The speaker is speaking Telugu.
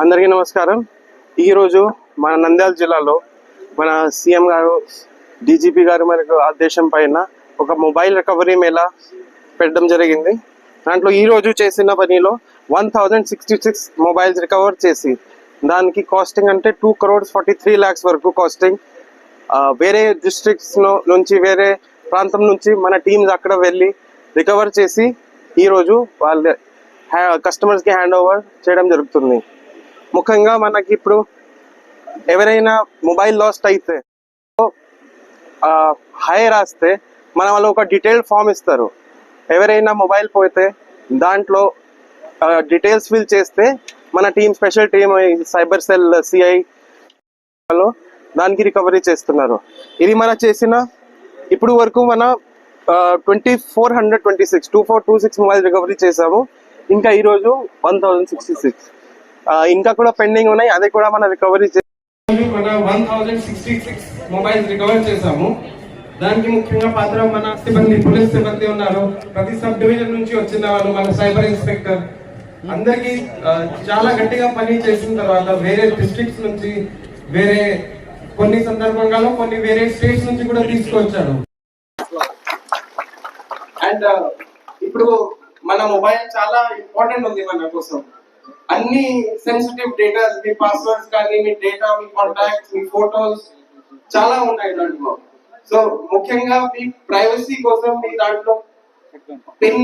అందరికీ నమస్కారం. ఈరోజు మన నంద్యాల జిల్లాలో మన సీఎం గారు డీజీపీ గారు మనకు ఆదేశం పైన ఒక మొబైల్ రికవరీ మేళా పెట్టడం జరిగింది. దాంట్లో ఈరోజు చేసిన పనిలో one thousand sixty six mobiles recover చేసి దానికి కాస్టింగ్ అంటే two crores forty three lakhs వరకు కాస్టింగ్. వేరే డిస్ట్రిక్ట్స్ నుంచి వేరే ప్రాంతం నుంచి మన టీమ్స్ అక్కడ వెళ్ళి రికవర్ చేసి ఈరోజు వాళ్ళ కస్టమర్స్కి హ్యాండ్ ఓవర్ చేయడం జరుగుతుంది. ముఖ్యంగా మనకి ఇప్పుడు ఎవరైనా మొబైల్ లాస్ట్ అయితే హై రాస్తే మన వాళ్ళు ఒక డీటెయిల్డ్ ఫామ్ ఇస్తారు. ఎవరైనా మొబైల్ పోతే దాంట్లో డీటెయిల్స్ ఫిల్ చేస్తే మన team special team cyber cell CI లో దానికి రికవరీ చేస్తున్నారు. ఇది మన చేసిన ఇప్పుడు వరకు మన twenty four hundred twenty six two four two six mobile recovery చేసాము ఇంకా ఈరోజు వన్ థౌజండ్ సిక్స్టీ సిక్స్ ఇంకా కూడా పెండింగ్ ఉన్నాయి. అది కూడా మన రికవరీ మన one thousand sixty six mobiles recover చేశాము. దానికి ముఖ్యంగా పాత్ర మన సిబ్బంది పోలీస్ సిబ్బంది ఉన్నారు. ప్రతి సబ్ డివిజన్ నుంచి వచ్చిన వాళ్ళు మన సైబర్ ఇన్స్పెక్టర్. అందరికి చాలా గట్టిగా పని చేసిన తర్వాత వేరే డిస్ట్రిక్ట్స్ నుంచి వేరే కొన్ని సందర్భంగాలో కొన్ని వేరే స్టేట్స్ నుంచి కూడా తీసుకొచ్చాడు అండ్ ఇప్పుడు మన మొబైల్ చాలా ఇంపార్టెంట్ ఉంది మన కోసం. అన్ని సెన్సిటివ్ డేటా మీ పాస్వర్డ్స్ కానీ మీ డేటా మీ కాంటాక్ట్స్ మీ ఫోటోస్ చాలా ఉన్నాయి దాంట్లో. సో ముఖ్యంగా మీ ప్రైవసీ కోసం మీ దాంట్లో పిన్